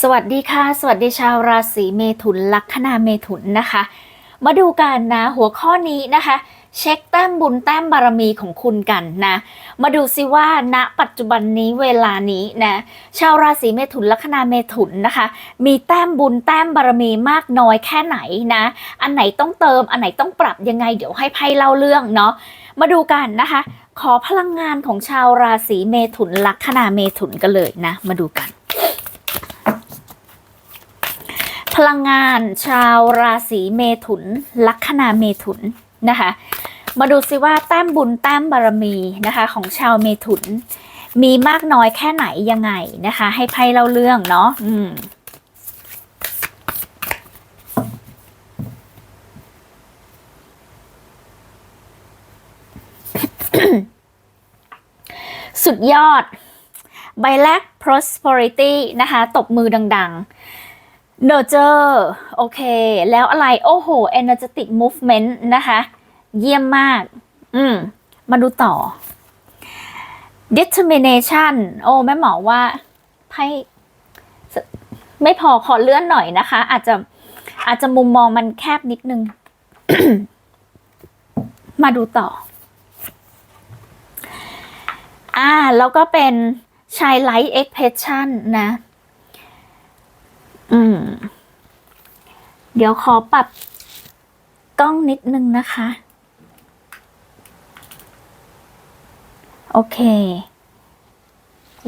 สวัสดีค่ะ สวัสดีชาวราศีเมถุนลัคนาเมถุนนะคะ มาดูกันนะหัวข้อนี้นะคะ เช็คแต้มบุญแต้มบารมีของคุณกันนะ มาดูซิว่าณปัจจุบันนี้เวลานี้นะชาวราศีเมถุนลัคนาเมถุนนะคะ มีแต้มบุญแต้มบารมีมากน้อยแค่ไหนนะ อันไหนต้องเติมอันไหนต้องปรับยังไงเดี๋ยวให้ไพ่เล่าเรื่องเนาะมาดูกันนะคะ ขอพลังงานของชาวราศีเมถุนลัคนาเมถุนกันเลยนะ มาดูกัน พลังงานชาวราศีเมถุน ลัคนาเมถุนนะคะ มาดูซิว่าแต้มบุญแต้มบารมีนะคะของชาวเมถุน มีมากน้อยแค่ไหนยังไงนะคะ ให้ไพ่เล่าเรื่องเนาะอืมสุดยอด ใบแรก prosperity นะคะ ตบมือดัง ๆ nurture โอเค แล้วอะไร โอ้โห energetic movement นะคะ เยี่ยมมาก อืม มาดูต่อ determination โอ้ แม่หมอว่าไพ่ไม่พอขอเลื่อนหน่อยนะคะ อาจจะอาจจะมุมมองมันแคบนิดนึง มาดูต่อ อ่า แล้วก็เป็นชายไลท์เอ็กเพรสชันนะ อืม เดี๋ยวขอปรับกล้องนิดนึงนะคะ โอเค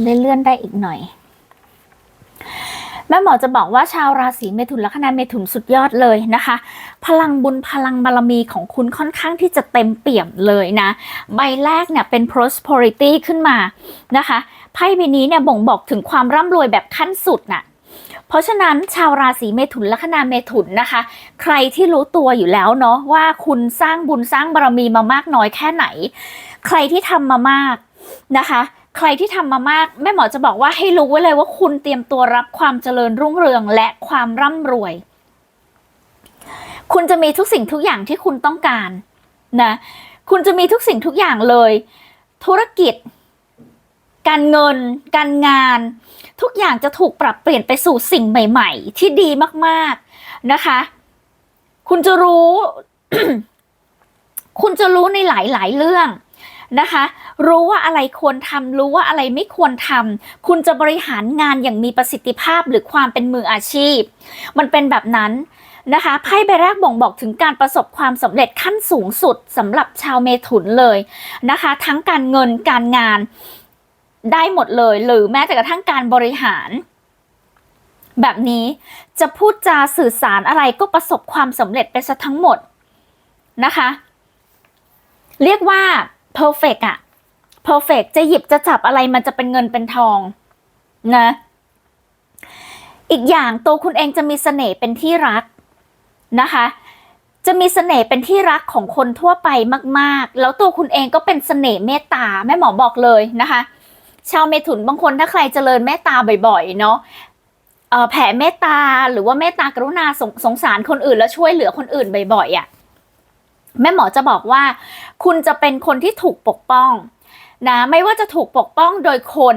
ได้เลื่อนได้อีกหน่อย แม่หมอจะบอกว่าชาวราศีเมถุนลัคนาเมถุนสุดยอดเลยนะคะ พลังบุญพลังบารมีของคุณค่อนข้างที่จะเต็มเปี่ยมเลยนะ ใบแรกเนี่ยเป็น prosperity ขึ้นมานะคะไพ่ใบนี้เนี่ยบ่งบอกถึงความร่ำรวยแบบขั้นสุดน่ะ เพราะฉะนั้นชาวราศีเมถุนลัคนาเมถุนนะคะ ใครที่รู้ตัวอยู่แล้วเนาะว่าคุณสร้างบุญสร้างบารมีมามากน้อยแค่ไหน ใครที่ทำมามากนะคะ ใครที่ทำมามากแม่หมอจะบอกว่าให้รู้ไว้เลยว่าคุณเตรียมตัวรับความเจริญรุ่งเรืองและความร่ำรวย คุณจะมีทุกสิ่งทุกอย่างที่คุณต้องการนะคุณจะมีทุกสิ่งทุกอย่างเลย ธุรกิจ การเงิน การงาน ทุกอย่างจะถูกปรับเปลี่ยนไปสู่สิ่งใหม่ ๆ ที่ดีมากๆนะคะ คุณจะรู้ คุณจะรู้ในหลายๆเรื่องนะคะ รู้ว่าอะไรควรทำรู้ว่าอะไรไม่ควรทำคุณจะบริหารงานอย่างมีประสิทธิภาพหรือความเป็นมืออาชีพ มันเป็นแบบนั้นนะคะไพ่ใบแรกบ่งบอกถึงการประสบความสำเร็จขั้นสูงสุดสำหรับชาวเมถุนเลยนะคะ ทั้งการเงินการงาน ได้หมดเลย หรือแม้แต่กระทั่งการบริหาร แบบนี้จะพูดจาสื่อสารอะไรก็ประสบความสำเร็จไปซะทั้งหมดนะคะ เรียกว่า perfect อะ perfect จะหยิบจะจับอะไรมันจะเป็นเงินเป็นทองนะอีกอย่างตัวคุณเองจะมีเสน่ห์เป็นที่รักนะคะ จะมีเสน่ห์เป็นที่รักของคนทั่วไปมาก ๆ แล้วตัวคุณเองก็เป็นเสน่ห์เมตตาแม่หมอบอกเลยนะคะ ชาวเมถุนบางคนถ้าใครเจริญเมตตาบ่อยๆเนาะแผ่เมตตาหรือว่าเมตตากรุณาสงสงสารคนอื่นแล้วช่วยเหลือคนอื่นบ่อยๆอะ่ะแม่หมอจะบอกว่า คุณจะเป็นคนที่ถูกปกป้องนะไม่ว่าจะถูกปกป้องโดยคน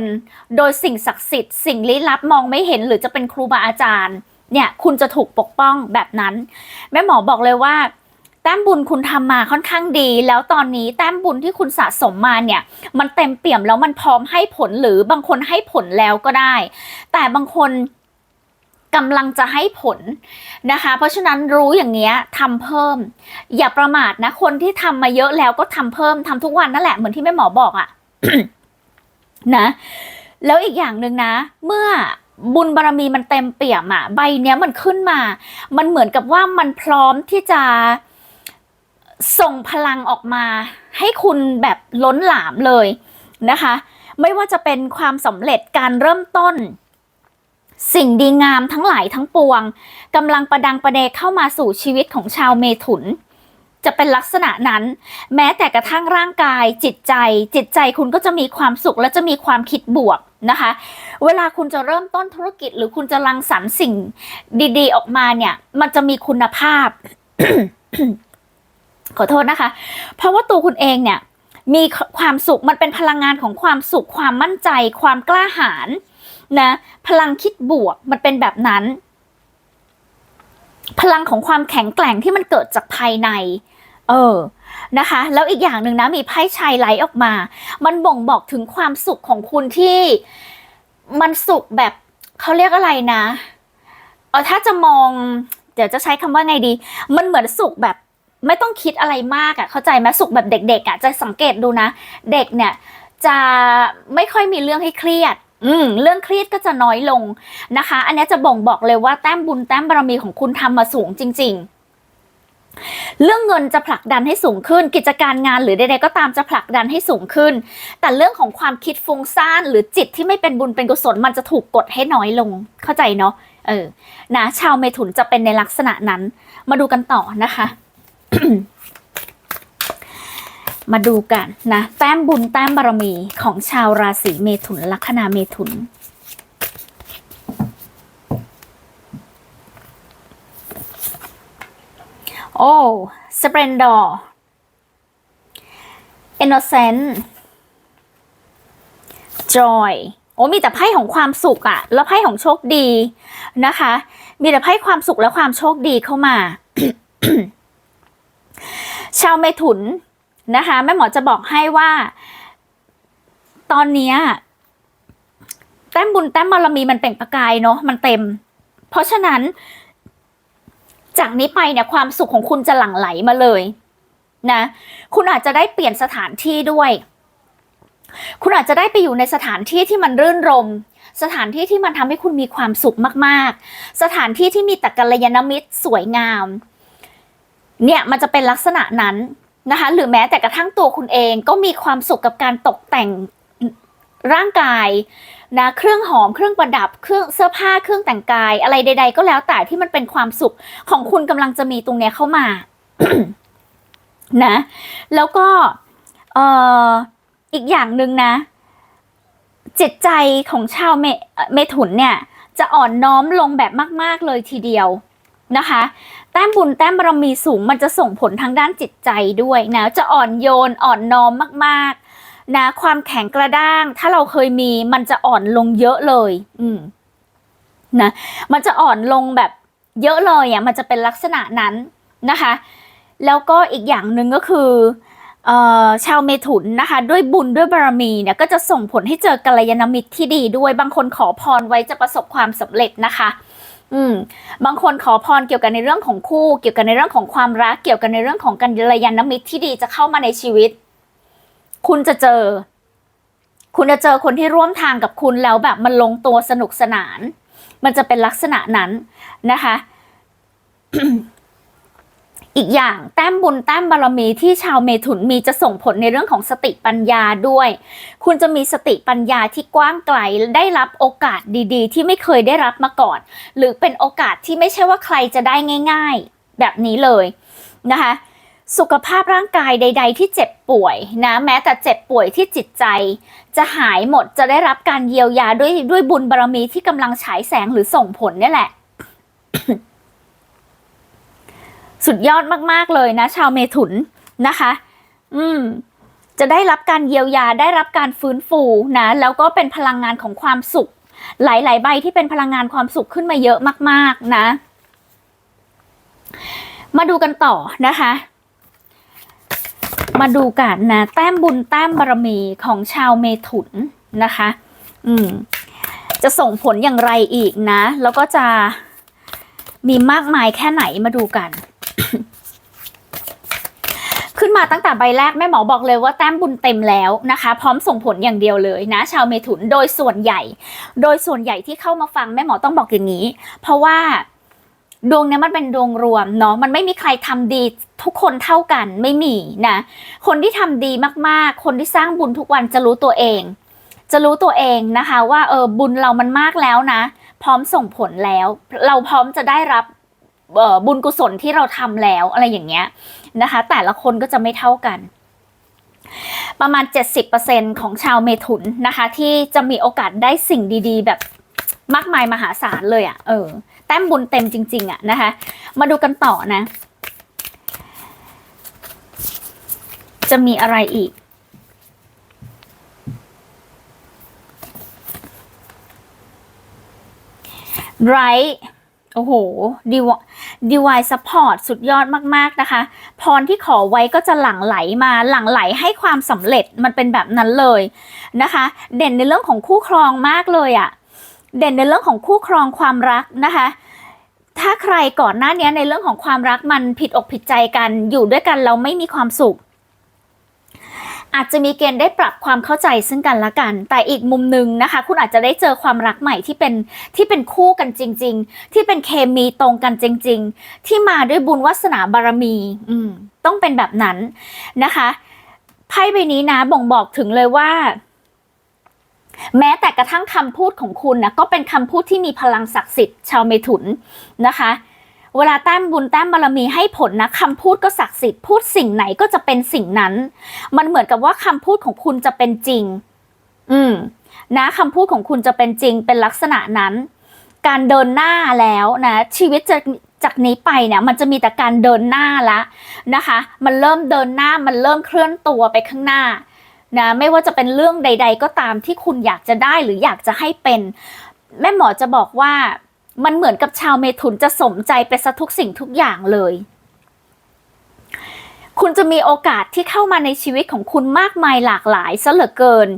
โดยสิ่งศักดิ์สิทธิ์สิ่งลี้ลับมองไม่เห็นหรือจะเป็นครูบาอาจารย์ เนี่ยคุณจะถูกปกป้องแบบนั้น แม่หมอบอกเลยว่า แต้มบุญคุณทำมาค่อนข้างดี แล้วตอนนี้แต้มบุญที่คุณสะสมมาเนี่ย มันเต็มเปี่ยมแล้วมันพร้อมให้ผลหรือบางคนให้ผลแล้วก็ได้ แต่บางคนกำลังจะให้ผลนะคะ เพราะฉะนั้นรู้อย่างเงี้ยทำเพิ่ม อย่าประมาทนะ คนที่ทำมาเยอะแล้วก็ทำเพิ่มทำทุกวันนั่นแหละเหมือนที่แม่หมอบอกอะนะ แล้วอีกอย่างหนึ่งนะ เมื่อบุญบารรมีมันเต็มเปี่ยมอะใบเนี้ยมันขึ้นมา มันเหมือนกับว่ามันพร้อมที่จะ ส่งพลังออกมาให้คุณแบบล้นหลามเลยนะคะ ไม่ว่าจะเป็นความสำเร็จการเริ่มต้น สิ่งดีงามทั้งหลายทั้งปวงกำลังประดังประเดเข้ามาสู่ชีวิตของชาวเมถุน จะเป็นลักษณะนั้น แม้แต่กระทั่งร่างกายจิตใจ จิตใจคุณก็จะมีความสุขและจะมีความคิดบวกนะคะ เวลาคุณจะเริ่มต้นธุรกิจ หรือคุณจะรังสรรค์สิ่งดี ๆ ออกมาเนี่ย มันจะมีคุณภาพ ขอโทษนะคะ เพราะว่าตัวคุณเองเนี่ยมีความสุขมันเป็นพลังงานของความสุขความมั่นใจ ความกล้าหาญนะพลังคิดบวกมันเป็นแบบนั้น พลังของความแข็งแกร่งที่มันเกิดจากภายใน เออนะคะ แล้วอีกอย่างหนึ่งนะมีไพ่ชัยไหลออกมา มันบ่งบอกถึงความสุขของคุณที่มันสุขแบบเขาเรียกอะไรนะเออถ้าจะมอง เดี๋ยวจะใช้คำว่าไงดี มันเหมือนสุขแบบ ไม่ต้องคิดอะไรมากอะ่ะเข้าใจไหมสุขแบบเด็กๆอะ่ะจะสังเกตดูนะ เด็กเนี่ยจะไม่ค่อยมีเรื่องให้เครียดอืมเรื่องเครียดก็จะน้อยลงนะคะ อันนี้จะบ่งบอกเลยว่าแต้มบุญแต้มบารมีของคุณทำมาสูงจริง ๆ เรื่องเงินจะผลักดันให้สูงขึ้น กิจการงานหรือใดๆก็ตามจะผลักดันให้สูงขึ้น แต่เรื่องของความคิดฟุ้งซ่านหรือจิตที่ไม่เป็นบุญเป็นกุศลมันจะถูกกดให้น้อยลง เข้าใจเนาะเออนะชาวเมถุนจะเป็นในลักษณะนั้น มาดูกันต่อนะคะ มาดูกันนะแต้มบุญแต้มบารมีของชาวราศีเมถุนลัคนาเมถุน โอ้สเปรนดอร์เอนโนเซนต์จอยโอ้มีแต่ไพ่ของความสุขอะแล้วไพ่ของโชคดีนะคะ มีแต่ไพ่ความสุขและความโชคดีเข้ามา ชาวเมถุนนะคะแม่หมอจะบอกให้ว่า ตอนนี้แต้มบุญแต้มบารมีมันเปล่งประกายเนาะมันเต็ม เพราะฉะนั้น จากนี้ไปเนี่ยความสุขของคุณจะหลั่งไหลมาเลยนะคุณอาจจะได้เปลี่ยนสถานที่ด้วย คุณอาจจะได้ไปอยู่ในสถานที่ที่มันรื่นรม สถานที่ที่มันทำให้คุณมีความสุขมาก ๆ สถานที่ที่มีแต่กัลยาณมิตรสวยงาม เนี่ยมันจะเป็นลักษณะนั้นนะคะ หรือแม้แต่กระทั่งตัวคุณเองก็มีความสุขกับการตกแต่งร่างกายนะเครื่องหอมเครื่องประดับเครื่องเสื้อผ้าเครื่องแต่งกาย อะไรใด ๆ ก็แล้วแต่ที่มันเป็นความสุขของคุณกำลังจะมีตรงเนี้ยเข้ามานะ แล้วก็เอ่ออีกอย่างหนึ่งนะ จิตใจของชาวเมเมถุนเนี่ย จะอ่อนน้อมลงแบบมาก ๆเลยทีเดียวนะคะ ต้มบุญแต้มบารมีสูง มันจะส่งผลทางด้านจิตใจด้วยนะจะอ่อนโยนอ่อนน้อมมากๆนะความแข็งกระด้าง ถ้าเราเคยมีมันจะอ่อนลงเยอะเลย อืมนะมันจะอ่อนลงแบบเยอะเลยอะมันจะเป็นลักษณะนั้นนะคะ แล้วก็อีกอย่างหนึ่งก็คือชาวเมถุนนะคะ ด้วยบุญด้วยบารมีเนี่ยก็จะส่งผลให้เจอกัลยาณมิตรที่ดีด้วยบางคนขอพรไว้จะประสบความสำเร็จนะคะ อืมบางคนขอพรเกี่ยวกับในเรื่องของคู่ เกี่ยวกับในเรื่องของความรัก เกี่ยวกับในเรื่องของกัลยานมิตรที่ดีจะเข้ามาในชีวิต คุณจะเจอ คุณจะเจอคนที่ร่วมทางกับคุณแล้วแบบมันลงตัวสนุกสนาน มันจะเป็นลักษณะนั้นนะคะ อีกอย่างแต้มบุญแต้มบารมีที่ชาวเมถุนมีจะส่งผลในเรื่องของสติปัญญาด้วย คุณจะมีสติปัญญาที่กว้างไกลได้รับโอกาสดีๆ ที่ไม่เคยได้รับมาก่อน หรือเป็นโอกาสที่ไม่ใช่ว่าใครจะได้ง่าย ๆ แบบนี้เลยนะคะสุขภาพร่างกายใด ๆ ที่เจ็บป่วยนะแม้แต่เจ็บป่วยที่จิตใจ จะหายหมดจะได้รับการเยียวยาด้วยด้วยบุญบารมีที่กำลังฉายแสงหรือส่งผลนี่แหละ สุดยอดมากๆเลยนะ ชาวเมถุนนะคะ อืม จะได้รับการเยียวยาได้รับการฟื้นฟูนะ แล้วก็เป็นพลังงานของความสุข หลาย ๆ ใบที่เป็นพลังงานความสุขขึ้นมาเยอะมาก ๆ นะ มาดูกันต่อนะคะ มาดูกันนะแต้มบุญแต้มบารมีของชาวเมถุนนะคะ อืม จะส่งผลอย่างไรอีกนะ แล้วก็จะมีมากมายแค่ไหนมาดูกัน ขึ้นมาตั้งแต่ใบแรกแม่หมอบอกเลยว่าแต้มบุญเต็มแล้วนะคะ พร้อมส่งผลอย่างเดียวเลยนะ ชาวเมถุนโดยส่วนใหญ่ โดยส่วนใหญ่ที่เข้ามาฟังแม่หมอต้องบอกอย่างนี้ เพราะว่าดวงเนี้ยมันเป็นดวงรวมเนาะมันไม่มีใครทำดีทุกคนเท่ากันไม่มีนะ คนที่ทำดีมากๆ คนที่สร้างบุญทุกวันจะรู้ตัวเอง จะรู้ตัวเองนะคะ ว่าเออบุญเรามันมากแล้วนะ พร้อมส่งผลแล้ว เราพร้อมจะได้รับ บุญกุศลที่เราทำแล้วอะไรอย่างเงี้ยนะคะ แต่ละคนก็จะไม่เท่ากัน ประมาณ 70%ของชาวเมถุนนะคะ ที่จะมีโอกาสได้สิ่งดีๆ แบบมากมายมหาศาลเลยอะ่ะเออแต้มบุญเต็มจริง ๆอะ่ะนะคะ มาดูกันต่อนะ จะมีอะไรอีกไร โอ้โหดีวดีวายซัพพอร์ตสุดยอดมากๆนะคะ พรที่ขอไว้ก็จะหลั่งไหลมาหลั่งไหลให้ความสำเร็จมันเป็นแบบนั้นเลยนะคะ เด่นในเรื่องของคู่ครองมากเลยอะ่ะเด่นในเรื่องของคู่ครองความรักนะคะ ถ้าใครก่อนหน้านี้ในเรื่องของความรักมันผิดอกผิดใจกันอยู่ด้วยกันเราไม่มีความสุข อาจจะมีเกณฑ์ได้ปรับความเข้าใจซึ่งกันและกัน แต่อีกมุมหนึ่งนะคะ คุณอาจจะได้เจอความรักใหม่ที่เป็นที่เป็นคู่กันจริง ๆ ที่เป็นเคมีตรงกันจริง ๆ ที่มาด้วยบุญวาสนาบารมี อืมต้องเป็นแบบนั้นนะคะไพ่ใบนี้นะบ่งบอกถึงเลยว่า แม้แต่กระทั่งคำพูดของคุณนะก็เป็นคำพูดที่มีพลังศักดิ์สิทธิ์ชาวเมถุนนะคะ เวลาแต้มบุญแต้มบารมีให้ผลนะคำพูดก็ศักดิ์สิทธิ์พูดสิ่งไหนก็จะเป็นสิ่งนั้น มันเหมือนกับว่าคำพูดของคุณจะเป็นจริง อืม นะคำพูดของคุณจะเป็นจริงเป็นลักษณะนั้น การเดินหน้าแล้วนะชีวิตจะจากนี้ไปเนี่ยมันจะมีแต่การเดินหน้าละนะคะ มันเริ่มเดินหน้ามันเริ่มเคลื่อนตัวไปข้างหน้านะไม่ว่าจะเป็นเรื่องใด ๆ ก็ตามที่คุณอยากจะได้หรืออยากจะให้เป็น แม่หมอจะบอกว่า มันเหมือนกับชาวเมถุนจะสมใจไปซะทุกสิ่งทุกอย่างเลย คุณจะมีโอกาสที่เข้ามาในชีวิตของคุณมากมายหลากหลายซะเหลือเกิน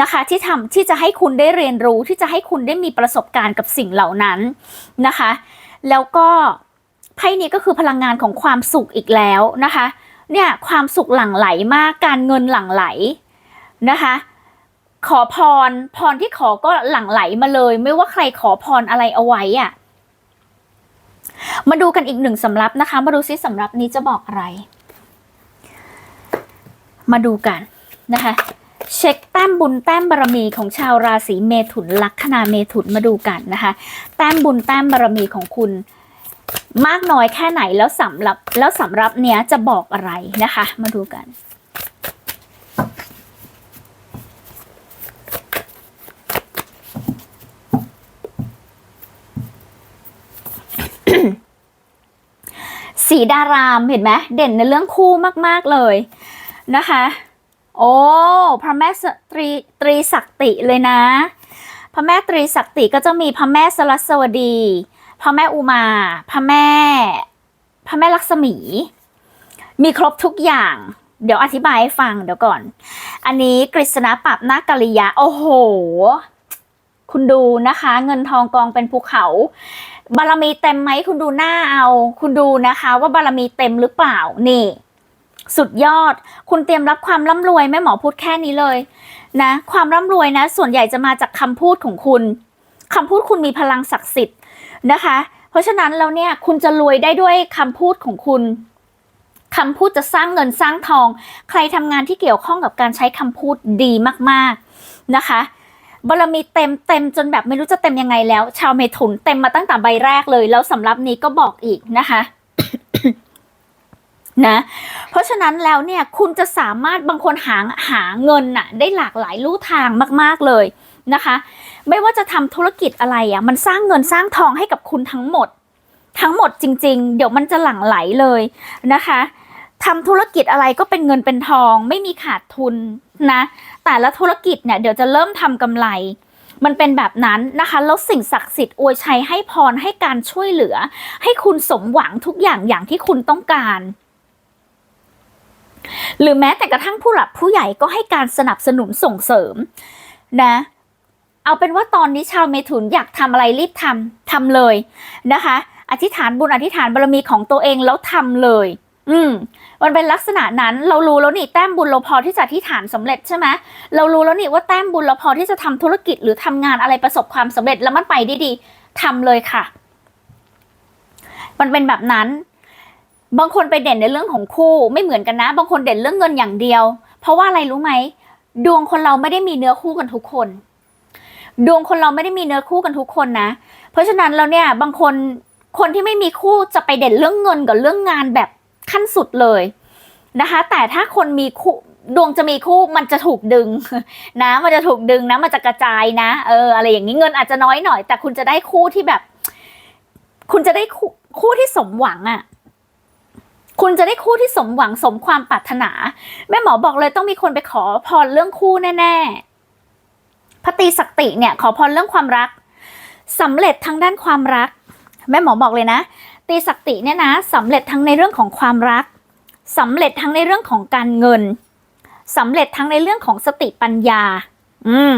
นะคะที่ทำที่จะให้คุณได้เรียนรู้ที่จะให้คุณได้มีประสบการณ์กับสิ่งเหล่านั้นนะคะ แล้วก็ไพ่นี้ก็คือพลังงานของความสุขอีกแล้วนะคะ เนี่ยความสุขหลั่งไหลมากการเงินหลั่งไหลนะคะ ขอพร พรที่ขอก็หลั่งไหลมาเลย ไม่ว่าใครขอพรอะไรเอาไว้อะมาดูกันอีกหนึ่งสำรับนะคะ มาดูซิสำรับนี้จะบอกอะไร มาดูกันนะคะ เช็คแต้มบุญแต้มบารมีของชาวราศีเมถุนลัคนาเมถุนมาดูกันนะคะ แต้มบุญแต้มบารมีของคุณมากน้อยแค่ไหนแล้วสำหรับแล้วสำหรับเนี้ยจะบอกอะไรนะคะ มาดูกัน สีดารามเห็นไหมเด่นในเรื่องคู่มากๆเลยนะคะ โอ้พระแม่ตรีตรีศักติเลยนะ พระแม่ตรีศักติก็จะมีพระแม่สรัสวดี พระแม่อุมา พระแม่ พระแม่ลักษมี มีครบทุกอย่าง เดี๋ยวอธิบายให้ฟังเดี๋ยวก่อน อันนี้กฤษณปรับนาคกริยาโอ้โห คุณดูนะคะ เงินทองกองเป็นภูเขา บารมีเต็มไหมคุณดูหน้าเอา คุณดูนะคะ ว่าบารมีเต็มหรือเปล่านี่ สุดยอด คุณเตรียมรับความร่ำรวยแม่หมอพูดแค่นี้เลยนะความร่ำรวยนะ ส่วนใหญ่จะมาจากคำพูดของคุณคำพูดคุณมีพลังศักดิ์สิทธิ์นะคะ เพราะฉะนั้นแล้วเนี่ยคุณจะรวยได้ด้วยคำพูดของคุณคำพูดจะสร้างเงินสร้างทอง ใครทำงานที่เกี่ยวข้องกับการใช้คำพูดดีมาก ๆนะคะ บารมีเต็มเต็มจนแบบไม่รู้จะเต็มยังไงแล้ว ชาวเมถุนเต็มมาตั้งแต่ใบแรกเลย แล้วสำหรับนี้ก็บอกอีกนะคะนะเพราะฉะนั้นแล้วเนี่ยคุณจะสามารถบางคนหาหาเงินน่ะได้หลากหลายลู่ทางมาก ๆเลยนะคะ ไม่ว่าจะทำธุรกิจอะไรอะมันสร้างเงินสร้างทองให้กับคุณทั้งหมด ทั้งหมดจริง ๆ เดี๋ยวมันจะหลั่งไหลเลยนะคะทำธุรกิจอะไรก็เป็นเงินเป็นทอง ไม่มีขาดทุนนะ แต่ละธุรกิจเนี่ยเดี๋ยวจะเริ่มทำกำไร มันเป็นแบบนั้นนะคะ แล้วสิ่งศักดิ์สิทธิ์อวยชัยให้พรให้การช่วยเหลือ ให้คุณสมหวังทุกอย่างอย่างที่คุณต้องการหรือแม้แต่กระทั่งผู้หลักผู้ใหญ่ก็ให้การสนับสนุนส่งเสริมนะ เอาเป็นว่าตอนนี้ชาวเมถุนอยากทำอะไรรีบทำทำเลยนะคะ อธิษฐานบุญอธิษฐานบารมีของตัวเองแล้วทำเลย อืม มันเป็นลักษณะนั้น เรารู้แล้วนี่แต้มบุญเราพอที่จะอธิษฐานสำเร็จใช่ไหมเรารู้แล้วนี่ว่าแต้มบุญเราพอที่จะทำธุรกิจหรือทำงานอะไรประสบความสำเร็จแล้วมันไปได้ดีทำเลยค่ะ มันเป็นแบบนั้น บางคนไปเด่นในเรื่องของคู่ไม่เหมือนกันนะ บางคนเด่นเรื่องเงินอย่างเดียว เพราะว่าอะไรรู้ไหม ดวงคนเราไม่ได้มีเนื้อคู่กันทุกคน ดวงคนเราไม่ได้มีเนื้อคู่กันทุกคนนะ เพราะฉะนั้นแล้วเนี่ยบางคนคนที่ไม่มีคู่จะไปเด่นเรื่องเงินกับเรื่องงานแบบ ขั้นสุดเลยนะคะ แต่ถ้าคนมีคู่ดวงจะมีคู่มันจะถูกดึงนะ มันจะถูกดึงนะ มันจะกระจายนะเอออะไรอย่างนี้เงินอาจจะน้อยหน่อย แต่คุณจะได้คู่ที่แบบ คุณจะได้คู่คู่ที่สมหวังอะ่ะคุณจะได้คู่ที่สมหวังสมความปรารถนา แม่หมอบอกเลยต้องมีคนไปขอพรเรื่องคู่แน่ๆพระตรีศักติเนี่ย ขอพรเรื่องความรักสำเร็จทางด้านความรัก แม่หมอบอกเลยนะ ตีศักติเนี่ยนะสำเร็จทั้งในเรื่องของความรักสำเร็จทั้งในเรื่องของการเงินสำเร็จทั้งในเรื่องของสติปัญญา อืม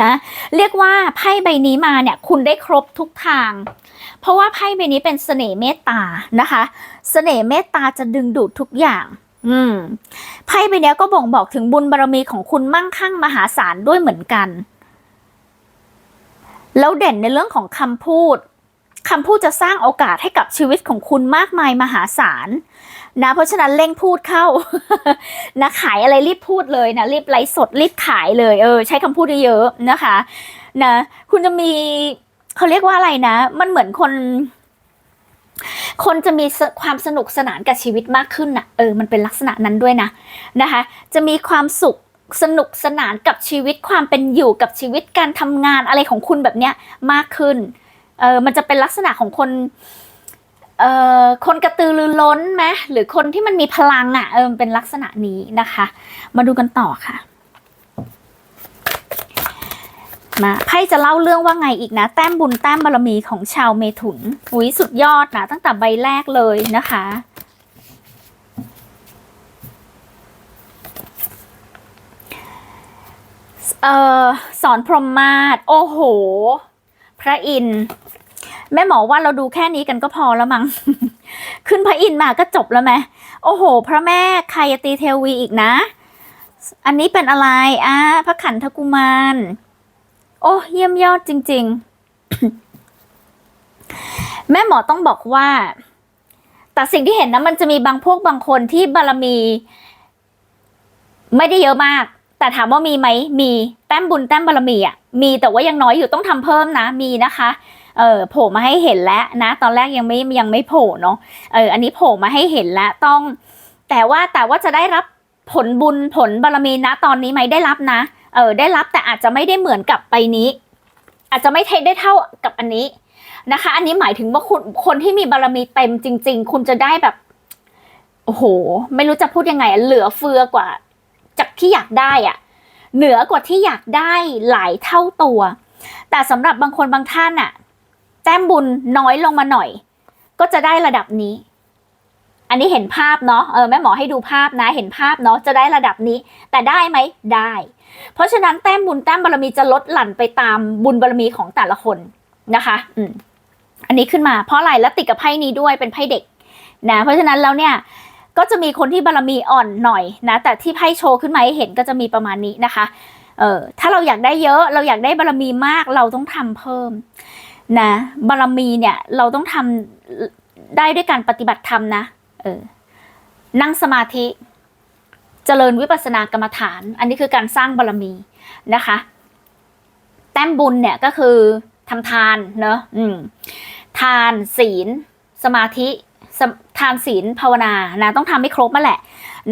นะเรียกว่าไพ่ใบนี้มาเนี่ยคุณได้ครบทุกทาง เพราะว่าไพ่ใบนี้เป็นเสน่ห์เมตตานะคะเสน่ห์เมตตาจะดึงดูดทุกอย่าง อืมไพ่ใบนี้ก็บ่งบอกถึงบุญบารรมีของคุณมั่งคั่งมหาศาลด้วยเหมือนกัน แล้วเด่นในเรื่องของคำพูด คำพูดจะสร้างโอกาสให้กับชีวิตของคุณมากมายมหาศาลนะเพราะฉะนั้นเร่งพูดเข้านะขายอะไรรีบพูดเลยนะรีบไลฟ์สดรีบขายเลยเออใช้คำพูดเยอะๆนะคะนะคุณจะมีเขาเรียกว่าอะไรนะ มันเหมือนคน คนจะมีความสนุกสนานกับชีวิตมากขึ้นนะเออมันเป็นลักษณะนั้นด้วยนะนะคะ จะมีความสุขสนุกสนานกับชีวิตความเป็นอยู่กับชีวิตการทำงานอะไรของคุณแบบเนี้ยมากขึ้น เออมันจะเป็นลักษณะของคนเอ่อคนกระตือรือร้นไหมหรือคนที่มันมีพลังอะ่ะเออเป็นลักษณะนี้นะคะ มาดูกันต่อค่ะมาไพ่จะเล่าเรื่องว่าไงอีกนะ แต้มบุญแต้มบารมีของชาวเมถุนอุ้ยสุดยอดนะ ตั้งแต่ใบแรกเลยนะคะ เอ่อสอนพรหมมาศโอ้โห พระอินทร์แม่หมอว่าเราดูแค่นี้กันก็พอแล้วมั้ง ขึ้นพระอินทร์มาก็จบแล้วไหมโอ้โห พระแม่ใคายตีเทวีอีกนะ อันนี้เป็นอะไรอ่าพระขันธกุมาร โอ้เยี่ยมยอดจริง ๆ แม่หมอต้องบอกว่า แต่สิ่งที่เห็นนะมันจะมีบางพวกบางคนที่บารมี ไม่ได้เยอะมาก แต่ถามว่ามีไหมมีแต้มบุญแต้มบารมีอะมีแต่ว่ายังน้อยอยู่ต้องทำเพิ่มนะมีนะคะเออโผล่มาให้เห็นแล้วนะ ตอนแรกยังไม่ยังไม่โผล่เนาะเอออันนี้โผล่มาให้เห็นแล้วต้อง แต่ว่าแต่ว่าจะได้รับผลบุญผลบารมีนะตอนนี้ไหมได้รับนะเออได้รับแต่อาจจะไม่ได้เหมือนกับใบนี้ อาจจะไม่ได้เท่ากับอันนี้นะคะ อันนี้หมายถึงว่าคุณคนที่มีบารมีเต็มจริง ๆ คุณจะได้แบบโอ้โห ไม่รู้จะพูดยังไง เหลือเฟือกว่า ที่อยากได้อะเหนือกว่าที่อยากได้หลายเท่าตัว แต่สำหรับบางคนบางท่านอะแต้มบุญน้อยลงมาหน่อย ก็จะได้ระดับนี้ อันนี้เห็นภาพเนาะเออแม่หมอให้ดูภาพนะเห็นภาพเนาะจะได้ระดับนี้ แต่ได้ไหมได้ เพราะฉะนั้นแต้มบุญแต้มบารมีจะลดหลั่นไปตามบุญบารมีของแต่ละคนนะคะ อืมอันนี้ขึ้นมาเพราะอะไรแล้วติดกับไพ่นี้ด้วยเป็นไพ่เด็กนะเพราะฉะนั้นแล้วเนี่ย ก็จะมีคนที่บารมีอ่อนหน่อยนะ แต่ที่ไพ่โชว์ขึ้นมาให้เห็นก็จะมีประมาณนี้นะคะ เออถ้าเราอยากได้เยอะ เราอยากได้บารมีมาก เราต้องทำเพิ่มนะ บารมีเนี่ยเราต้องทำได้ด้วยการปฏิบัติธรรมนะ เออ นั่งสมาธิ เจริญวิปัสสนากรรมฐาน อันนี้คือการสร้างบารมีนะคะ แต้มบุญเนี่ยก็คือทำทานเนอะอืม ทานศีล สมาธิ ทานศีลภาวนานะต้องทำให้ครบมาแหละ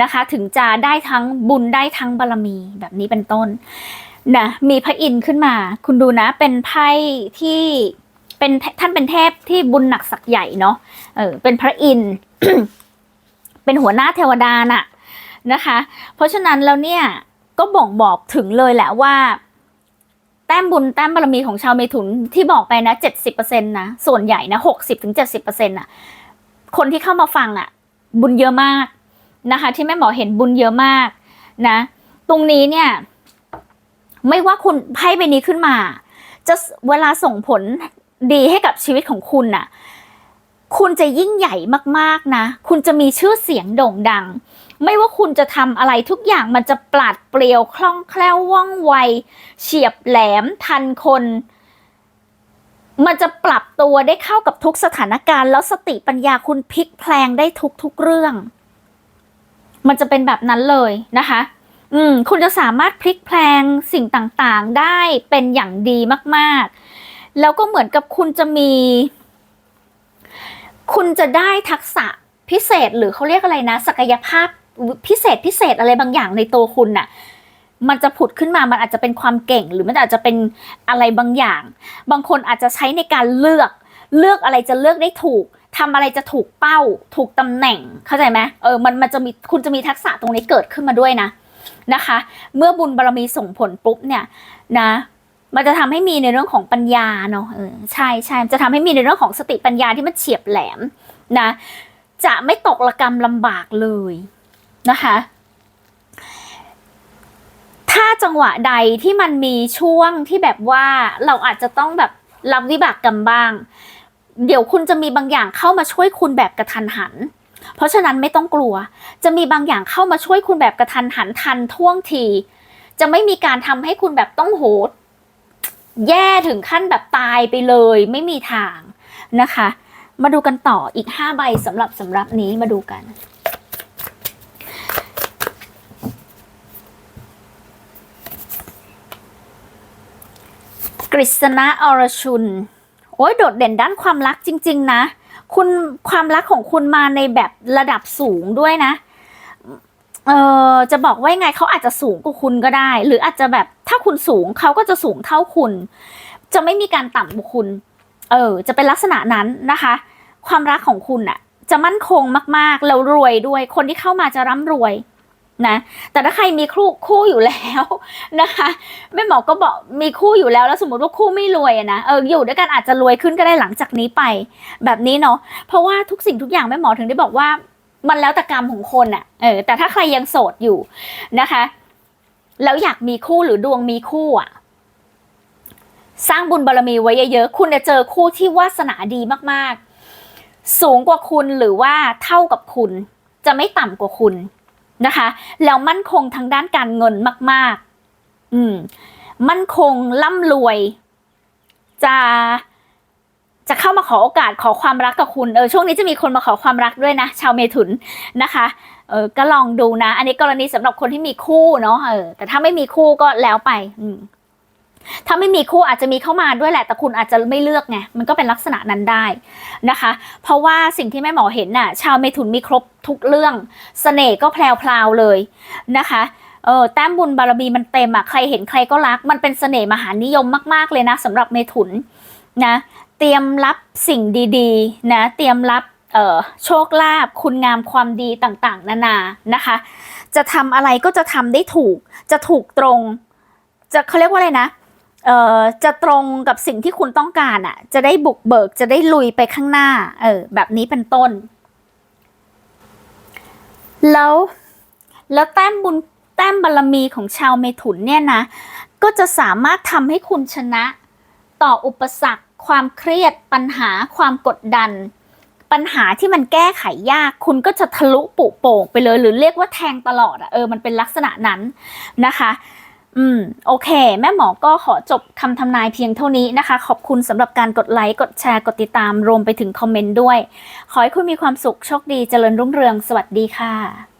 นะคะ ถึงจะได้ทั้งบุญได้ทั้งบารมีแบบนี้เป็นต้นนะมีพระอินทร์ขึ้นมา คุณดูนะเป็นไพ่ที่เป็นท่านเป็นเทพที่บุญหนักสักใหญ่เนาะเออเป็นพระอินทร์เป็นหัวหน้าเทวดาน่ะนะคะ เพราะฉะนั้นแล้วเนี่ยก็บ่งบอกถึงเลยแหละว่า แต้มบุญแต้มบารมีของชาวเมถุนที่บอกไปนะเจ็ดสิบเปอร์เซ็นต์นะส่วนใหญ่นะหกสิบถึงเจ็ดสิบเปอร์เซ็นต์อะ คนที่เข้ามาฟังอะบุญเยอะมากนะคะ ที่แม่หมอเห็นบุญเยอะมากนะ ตรงนี้เนี่ย ไม่ว่าคุณไพ่ใบนี้ขึ้นมา จะเวลาส่งผลดีให้กับชีวิตของคุณน่ะ คุณจะยิ่งใหญ่มากๆนะ คุณจะมีชื่อเสียงโด่งดัง ไม่ว่าคุณจะทำอะไรทุกอย่างมันจะปราดเปรียวคล่องแคล่วว่องไว เฉียบแหลมทันคน มันจะปรับตัวได้เข้ากับทุกสถานการณ์ แล้วสติปัญญาคุณพลิกแพลงได้ทุกๆเรื่อง มันจะเป็นแบบนั้นเลยนะคะ อืม คุณจะสามารถพลิกแพลงสิ่งต่างๆ ได้เป็นอย่างดีมากๆ แล้วก็เหมือนกับคุณจะมี คุณจะได้ทักษะพิเศษหรือเขาเรียกอะไรนะ ศักยภาพพิเศษพิเศษอะไรบางอย่างในตัวคุณน่ะ มันจะผุดขึ้นมา มันอาจจะเป็นความเก่ง หรือมันอาจจะเป็นอะไรบางอย่าง บางคนอาจจะใช้ในการเลือก เลือกอะไรจะเลือกได้ถูกทำอะไรจะถูกเป้า ถูกตำแหน่ง เข้าใจไหมเออ มันมันจะมี คุณจะมีทักษะตรงนี้เกิดขึ้นมาด้วยนะ นะคะ เมื่อบุญบารมีส่งผลปุ๊บเนี่ยนะ มันจะทำให้มีในเรื่องของปัญญาเนาะ เออ ใช่ใช่จะทำให้มีในเรื่องของสติปัญญาที่มันเฉียบแหลมนะ จะไม่ตกระกรรมลำบากเลยนะคะ ถ้าจังหวะใดที่มันมีช่วงที่แบบว่าเราอาจจะต้องแบบรับวิบากกรรมบ้าง เดี๋ยวคุณจะมีบางอย่างเข้ามาช่วยคุณแบบกระทันหัน เพราะฉะนั้นไม่ต้องกลัว จะมีบางอย่างเข้ามาช่วยคุณแบบกระทันหันทันท่วงที จะไม่มีการทำให้คุณแบบต้องโหด แย่ถึงขั้นแบบตายไปเลย ไม่มีทางนะคะ มาดูกันต่ออีก 5 ใบสำหรับสำหรับนี้มาดูกัน กฤษณะอรชุน โอ้ยโดดเด่นด้านความรักจริง ๆ นะ คุณความรักของคุณมาในแบบระดับสูงด้วยนะ เออจะบอกว่ายังไงเขาอาจจะสูงกว่าคุณก็ได้ หรืออาจจะแบบถ้าคุณสูงเขาก็จะสูงเท่าคุณ จะไม่มีการต่ำกว่าคุณ เออ จะเป็นลักษณะนั้นนะคะ ความรักของคุณอะจะมั่นคงมากๆ แล้วรวยด้วย คนที่เข้ามาจะร่ำรวย นะ แต่ถ้าใครมีคู่คู่อยู่แล้วนะคะแม่หมอก็บอกมีคู่อยู่แล้วแล้วสมมติว่าคู่ไม่รวยนะเอออยู่ด้วยกันอาจจะรวยขึ้นก็ได้หลังจากนี้ไป แบบนี้เนาะเพราะว่าทุกสิ่งทุกอย่างแม่หมอถึงได้บอกว่า มันแล้วแต่กรรมของคนอะเออแต่ถ้าใครยังโสดอยู่นะคะ แล้วอยากมีคู่หรือดวงมีคู่อะสร้างบุญบารมีไว้เยอะๆ คุณจะเจอคู่ที่วาสนาดีมากๆ สูงกว่าคุณหรือว่าเท่ากับคุณ จะไม่ต่ำกว่าคุณ นะคะ แล้วมั่นคงทางด้านการเงินมาก ๆ อืม มั่นคงร่ำรวย จะจะเข้ามาขอโอกาสขอความรักกับคุณเออช่วงนี้จะมีคนมาขอความรักด้วยนะ ชาวเมถุนนะคะเออก็ลองดูนะ อันนี้กรณีสำหรับคนที่มีคู่เนาะเออแต่ถ้าไม่มีคู่ก็แล้วไป อืม ถ้าไม่มีคู่อาจจะมีเข้ามาด้วยแหละ แต่คุณอาจจะไม่เลือกไงมันก็เป็นลักษณะนั้นได้นะคะ เพราะว่าสิ่งที่แม่หมอเห็นน่ะ ชาวเมถุนมีครบทุกเรื่องเสน่ห์ก็แพรวๆเลยนะคะเออแต้มบุญบารมีมันเต็มอะใครเห็นใครก็รัก มันเป็นเสน่ห์มหานิยมมากๆเลยนะสำหรับเมถุนนะเตรียมรับสิ่งดีๆนะเตรียมรับเออโชคลาภคุณงามความดีต่างๆ นานานะคะ จะทำอะไรก็จะทำได้ถูก จะถูกตรง จะเขาเรียกว่าอะไรนะ เอ่อจะตรงกับสิ่งที่คุณต้องการอะ จะได้บุกเบิกจะได้ลุยไปข้างหน้า เออ แบบนี้เป็นต้น แล้ว แล้วแต้มบุญแต้มบารมีของชาวเมถุนเนี่ยนะ ก็จะสามารถทำให้คุณชนะ ต่ออุปสรรค ความเครียดปัญหาความกดดัน ปัญหาที่มันแก้ไขยาก คุณก็จะทะลุปุโป่งไปเลย หรือเรียกว่าแทงตลอดอะเออมันเป็นลักษณะนั้นนะคะ อืมโอเค แม่หมอก็ขอจบคำทำนายเพียงเท่านี้นะคะ ขอบคุณสำหรับการกดไลค์ กดแชร์ กดติดตาม รวมไปถึงคอมเมนต์ด้วย ขอให้คุณมีความสุข โชคดี เจริญรุ่งเรือง สวัสดีค่ะ